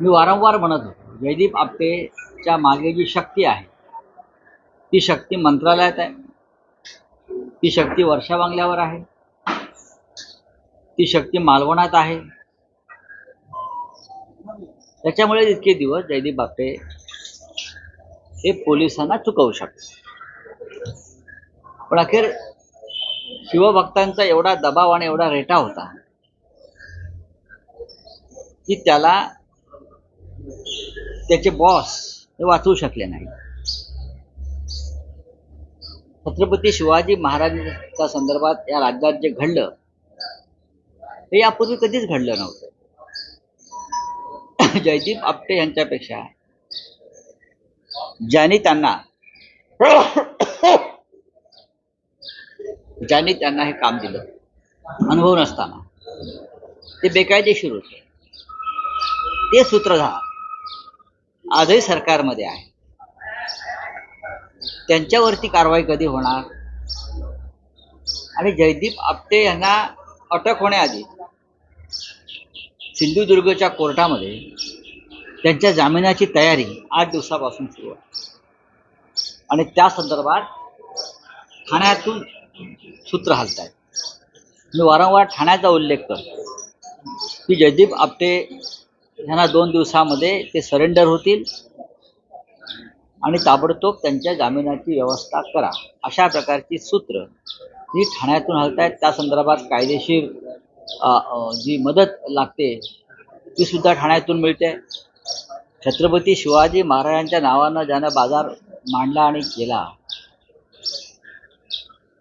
मी वारंवार म्हणत होतो जयदीप आपटेच्या मागे जी शक्ती आहे ती शक्ती मंत्रालयात आहे. ती शक्ती वर्षा बांगल्यावर आहे. ती शक्ती मालवणात आहे. त्याच्यामुळे इतके दिवस जयदीप बापटे हे पोलिसांना चुकवू शकते पण अखेर शिवभक्तांचा एवढा दबाव आणि एवढा रेटा होता की त्याला त्याचे बॉस हे वाचवू शकले नाही. छत्रपती शिवाजी महाराजांच्या संदर्भात या राज्यात जे घडलं हे यापूर्वी कधीच घडलं नव्हतं. जयदीप आपटे यांच्यापेक्षा ज्यांनी त्यांना ज्यांनी त्यांना हे काम दिलं अनुभव नसताना ते बेकायदेशीर होते. ते सूत्रधार आजही सरकारमध्ये आहे. त्यांच्यावरती कारवाई कधी होणार? आणि जयदीप आपटे यांना अटक होण्याआधी सिंधुदुर्गच्या कोर्टामध्ये त्यांच्या जामिनाची तयारी आठ दिवसापासून सुरू आहे. आणि त्या संदर्भात ठाण्यातून सूत्र हलत आहेत मी वारंवार ठाण्याचा उल्लेख करतो की जयदीप आपटे ह्यांना दोन दिवसामध्ये ते सरेंडर होतील आणि ताबडतोब त्यांच्या जामिनाची व्यवस्था करा. अशा प्रकारची सूत्र ही ठाण्यातून हलतायत त्या संदर्भात कायदेशीर जी मदत लागते ती सुद्धा ठाण्यातून मिळते. छत्रपती शिवाजी महाराजांच्या नावानं ज्यानं बाजार मांडला आणि केला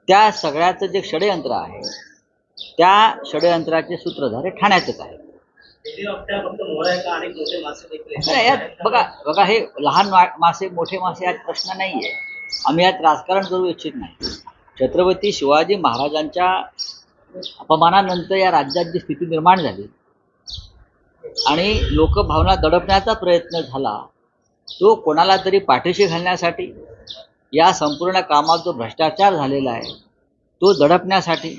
त्या सगळ्याचं जे षडयंत्र आहे त्या षडयंत्राचे सूत्रधार हे ठाण्यातच आहे नाही, बघा बघा हे लहान मासे मोठे मासे यात प्रश्न नाही आहे आम्ही यात राजकारण करू इच्छित नाही. छत्रपती शिवाजी महाराजांच्या अपमानानंतर या राज्यात जी स्थिती निर्माण झाली. आणि लोकभावना दडपण्याचा प्रयत्न झाला. तो कोणाला तरी पाठीशी घालण्यासाठी या संपूर्ण कामात जो भ्रष्टाचार झालेला आहे तो दडपण्यासाठी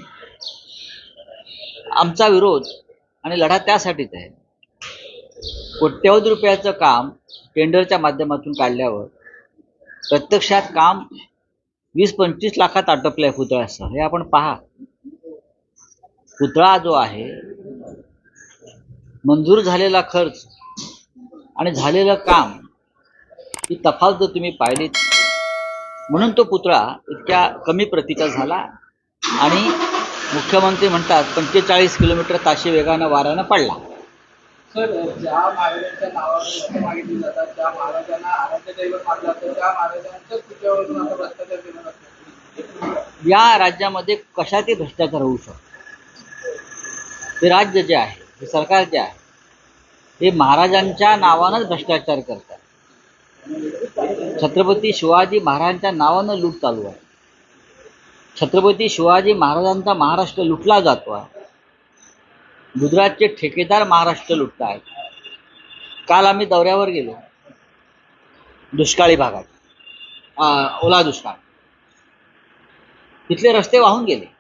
आमचा विरोध आणि लढा त्यासाठीच आहे. कोट्यवधी रुपयाचं काम टेंडरच्या माध्यमातून काढल्यावर प्रत्यक्षात काम वीस पंचवीस लाखात आटपलं आहे पुतळ्यासह. हे आपण पहा. पुतळा जो आहे मंजूर झालेला खर्च आणि झालेलं काम ही तफावत जर तुम्ही पाहिलीत म्हणून तो पुतळा इतक्या कमी प्रतीचा झाला आणि मुख्यमंत्री म्हणतात पंचेचाळीस किलोमीटर ताशी वेगानं वाऱ्यानं पडला. सर ज्या महाराजांच्या नावावर मतं मागितली जातात ज्या महाराजांना आराध्य दैवत मानलं जातं. त्या महाराजांच्याच पुतळ्यावरून आता भ्रष्टाचार केला जातो. या राज्यामध्ये कशातही भ्रष्टाचार होऊ शकतो हे राज्य जे आहे हे सरकार जे आहे हे महाराजांच्या नावानंच भ्रष्टाचार करतात. छत्रपती शिवाजी महाराजांच्या नावानं लूट चालू आहे. छत्रपती शिवाजी महाराजांचा महाराष्ट्र लुटला जातो. आहे गुजरातचे ठेकेदार महाराष्ट्र लुटत आहेत. काल आम्ही दौऱ्यावर गेलो. दुष्काळी भागात. ओला दुष्काळ. तिथले रस्ते वाहून गेले.